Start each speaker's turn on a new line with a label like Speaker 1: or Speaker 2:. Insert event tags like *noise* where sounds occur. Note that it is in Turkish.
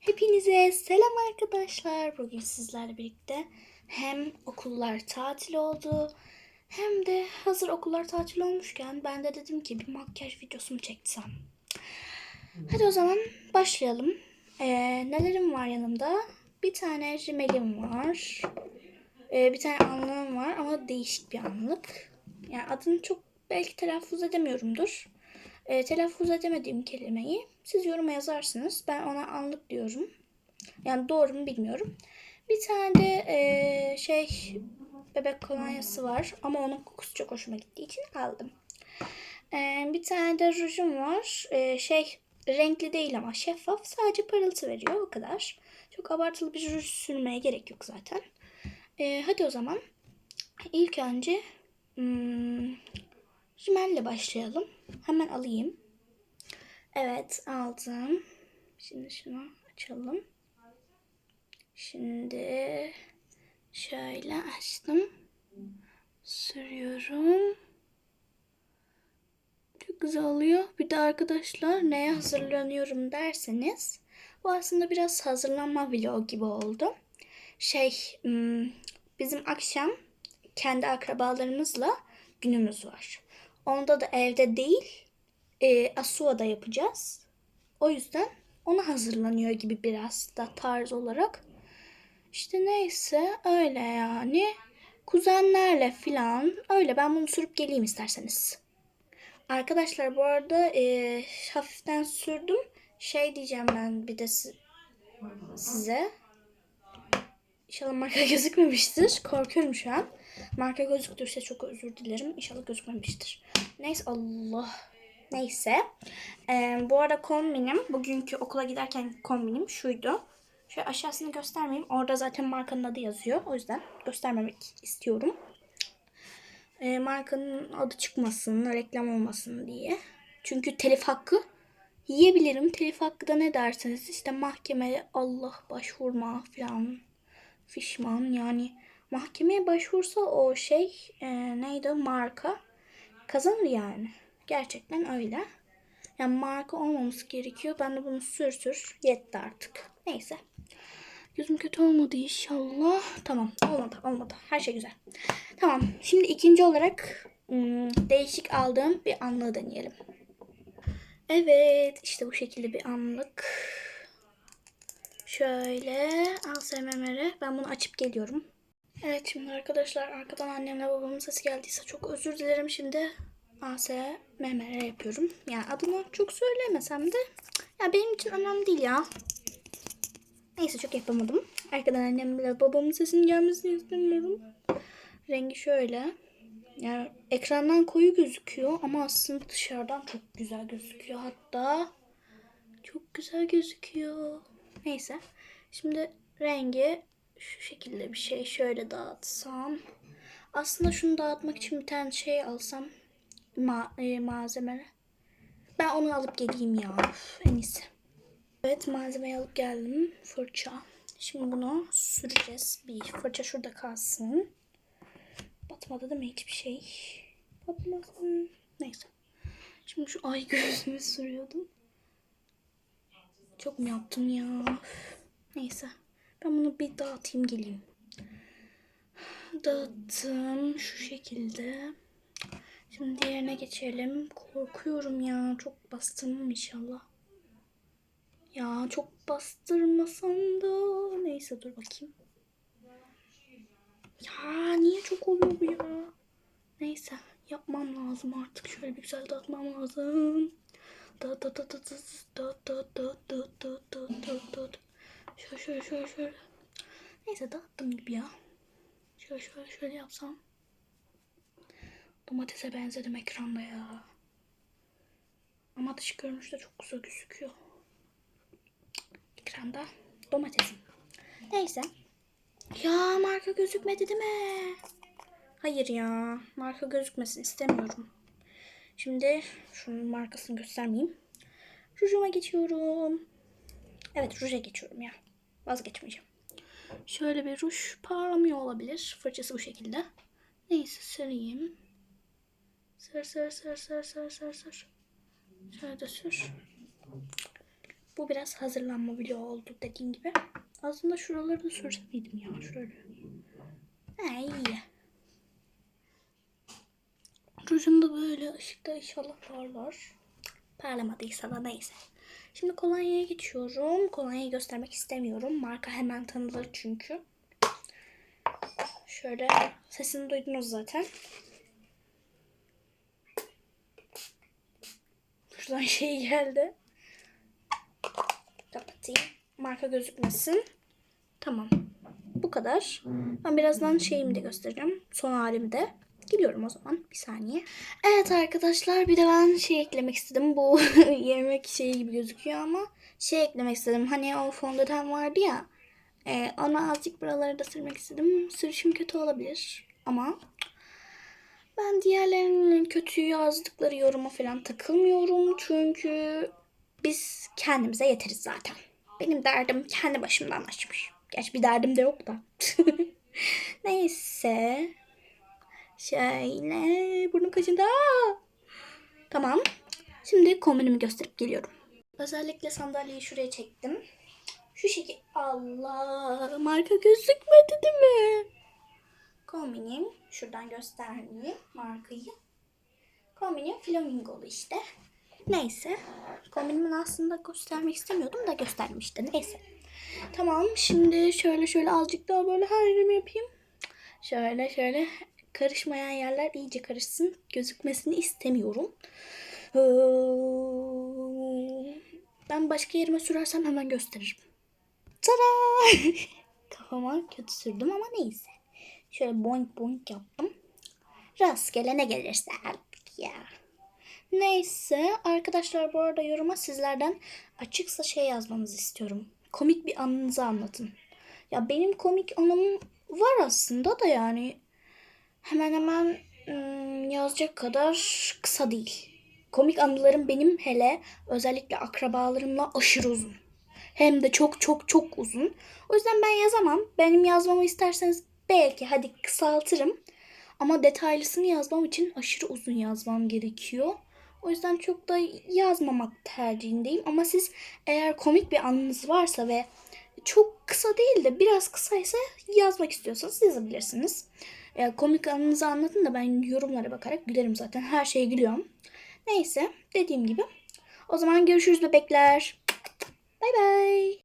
Speaker 1: Hepinize selam arkadaşlar. Bugün sizlerle birlikte hem okullar tatil oldu hem de hazır okullar tatil olmuşken ben de dedim ki bir makyaj videosu mu çeksem. Hadi o zaman başlayalım. Ee, nelerim var yanımda? Bir tane rimelim var. Ee, bir tane anlığım var ama değişik bir anlık. Yani adını çok belki telaffuz edemiyorumdur. E, telaffuz edemediğim kelimeyi siz yoruma yazarsınız. Ben ona anlık diyorum. Yani doğru mu bilmiyorum. Bir tane de e, şey bebek kolonyası var ama onun kokusu çok hoşuma gittiği için aldım. E, bir tane de rujum var. E, şey renkli değil ama şeffaf. Sadece parıltı veriyor o kadar. Çok abartılı bir ruj sürmeye gerek yok zaten. E, hadi o zaman ilk önce hmm, rimelle başlayalım. Hemen alayım. Evet aldım. Şimdi şunu açalım. Şimdi şöyle açtım. Sürüyorum. Çok güzel oluyor. Bir de arkadaşlar neye hazırlanıyorum derseniz bu aslında biraz hazırlanma vlog gibi oldu. Şey hmm, bizim akşam kendi akrabalarımızla günümüz var. Onda da evde değil e, Asua'da yapacağız. O yüzden ona hazırlanıyor gibi biraz da tarz olarak. İşte neyse öyle yani. Kuzenlerle filan öyle ben bunu sürüp geleyim isterseniz. Arkadaşlar bu arada e, hafiften sürdüm. Şey diyeceğim ben bir de si- size. İnşallah marka *laughs* gözükmemiştir. Korkuyorum şu an. Marka gözüktürse çok özür dilerim. İnşallah gözükmemiştir. Neyse Allah. Neyse. Ee, bu arada kombinim, bugünkü okula giderken kombinim şuydu. Şöyle aşağısını göstermeyeyim. Orada zaten markanın adı yazıyor. O yüzden göstermemek istiyorum. Ee, markanın adı çıkmasın, reklam olmasın diye. Çünkü telif hakkı yiyebilirim. Telif hakkı da ne derseniz işte mahkemeye Allah başvurma falan fişman yani mahkemeye başvursa o şey e, neydi marka kazanır yani. Gerçekten öyle. Yani marka olmaması gerekiyor. Ben de bunu sür sür yetti artık. Neyse. Gözüm kötü olmadı inşallah. Tamam olmadı olmadı. Her şey güzel. Tamam şimdi ikinci olarak hmm, değişik aldığım bir anlığı deneyelim. Evet işte bu şekilde bir anlık. Şöyle ASMR'e ben bunu açıp geliyorum. Evet şimdi arkadaşlar arkadan annemle babamın sesi geldiyse çok özür dilerim şimdi. ASMR yapıyorum. Yani adını çok söylemesem de ya benim için önemli değil ya. Neyse çok yapamadım. Arkadan annemle babamın sesinin gelmesini istemiyorum. Rengi şöyle. Yani ekrandan koyu gözüküyor ama aslında dışarıdan çok güzel gözüküyor. Hatta çok güzel gözüküyor. Neyse. Şimdi rengi şu şekilde bir şey şöyle dağıtsam. Aslında şunu dağıtmak için bir tane şey alsam ma e, malzeme. Ben onu alıp geleyim ya. Üf, en iyisi. Evet malzemeyi alıp geldim. Fırça. Şimdi bunu süreceğiz. Bir fırça şurada kalsın. Batmadı değil mi hiçbir şey? Batmasın. Neyse. Şimdi şu ay gözümü sürüyordum. Çok mu yaptım ya? Neyse. Ben bunu bir dağıtayım geleyim. Dağıttım şu şekilde. Şimdi diğerine geçelim. Korkuyorum ya. Çok bastırmam inşallah. Ya çok bastırmasam da. Neyse dur bakayım. Ya niye çok oluyor bu ya? Neyse yapmam lazım artık. Şöyle bir güzel dağıtmam lazım. Da da da da da da da da da da da da da Şöyle şöyle şöyle şöyle. Neyse dağıttım gibi ya. Şöyle şöyle şöyle yapsam. Domatese benzedim ekranda ya. Ama dış görünüşte çok güzel gözüküyor. Ekranda domatesim. Neyse. Ya marka gözükmedi değil mi? Hayır ya. Marka gözükmesin istemiyorum. Şimdi şunun markasını göstermeyeyim. Rujuma geçiyorum. Evet ruja geçiyorum ya. Vazgeçmeyeceğim. Şöyle bir ruj parlamıyor olabilir. Fırçası bu şekilde. Neyse süreyim. Sür sür sür sür sür sür sür. Şöyle sür. Bu biraz hazırlanma vlogu oldu dediğim gibi. Aslında şuraları da sürsem miydim ya şöyle. Ha iyi. Da böyle ışıkta inşallah parlar. Parlamadıysa da neyse. Şimdi kolonyaya geçiyorum. Kolonyayı göstermek istemiyorum. Marka hemen tanılır çünkü. Şöyle sesini duydunuz zaten. Şuradan *laughs* şey geldi. Kapatayım. Marka gözükmesin. Tamam. Bu kadar. Ben birazdan şeyimi de göstereceğim. Son halimi de. Gidiyorum o zaman. Bir saniye. Evet arkadaşlar bir de ben şey eklemek istedim. Bu *laughs* yemek şeyi gibi gözüküyor ama şey eklemek istedim. Hani o fondöten vardı ya. E, ona azıcık buraları da sürmek istedim. Sürüşüm kötü olabilir. Ama ben diğerlerinin kötü yazdıkları yoruma falan takılmıyorum. Çünkü biz kendimize yeteriz zaten. Benim derdim kendi başımdan açmış. Gerçi bir derdim de yok da. *laughs* Neyse. Şöyle burnu kaşında. Tamam. Şimdi kombinimi gösterip geliyorum. Özellikle sandalyeyi şuraya çektim. Şu şekil. Allah marka gözükmedi mi? Kombinim. Şuradan göstereyim markayı. Kombinim flamingolu işte. Neyse. Kombinimin aslında göstermek istemiyordum da gösterdim işte. Neyse. Tamam şimdi şöyle şöyle azıcık daha böyle her yerimi yapayım. Şöyle şöyle karışmayan yerler iyice karışsın. Gözükmesini istemiyorum. Ee, Ben başka yerime sürersem hemen gösteririm. Tada! *laughs* Kafama kötü sürdüm ama neyse. Şöyle boink boink yaptım. Rastgele ne gelirse artık ya. Neyse arkadaşlar bu arada yoruma sizlerden açıksa şey yazmanızı istiyorum. Komik bir anınızı anlatın. Ya benim komik anım var aslında da yani hemen hemen ım, yazacak kadar kısa değil. Komik anılarım benim hele özellikle akrabalarımla aşırı uzun. Hem de çok çok çok uzun. O yüzden ben yazamam. Benim yazmamı isterseniz belki hadi kısaltırım. Ama detaylısını yazmam için aşırı uzun yazmam gerekiyor. O yüzden çok da yazmamak tercihindeyim. Ama siz eğer komik bir anınız varsa ve çok kısa değil de biraz kısaysa yazmak istiyorsanız yazabilirsiniz. Eğer komik anınızı anlatın da ben yorumlara bakarak gülerim zaten. Her şeye gülüyorum. Neyse dediğim gibi. O zaman görüşürüz bebekler. Bay bay.